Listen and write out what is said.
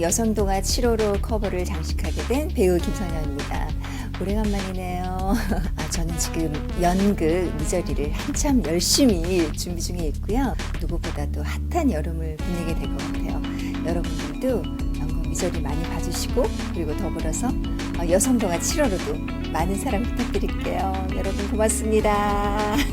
여성 동화 7호로 커버를 장식하게 된 배우 김선영입니다. 오래간만이네요. 아, 저는 지금 연극 미저리를 한참 열심히 준비 중에 있고요. 누구보다도 핫한 여름을 보내게 될 것 같아요. 여러분들도 연극 미저리 많이 봐주시고 그리고 더불어서 어, 여성동화 7호로도 많은 사랑 부탁드릴게요. 여러분 고맙습니다.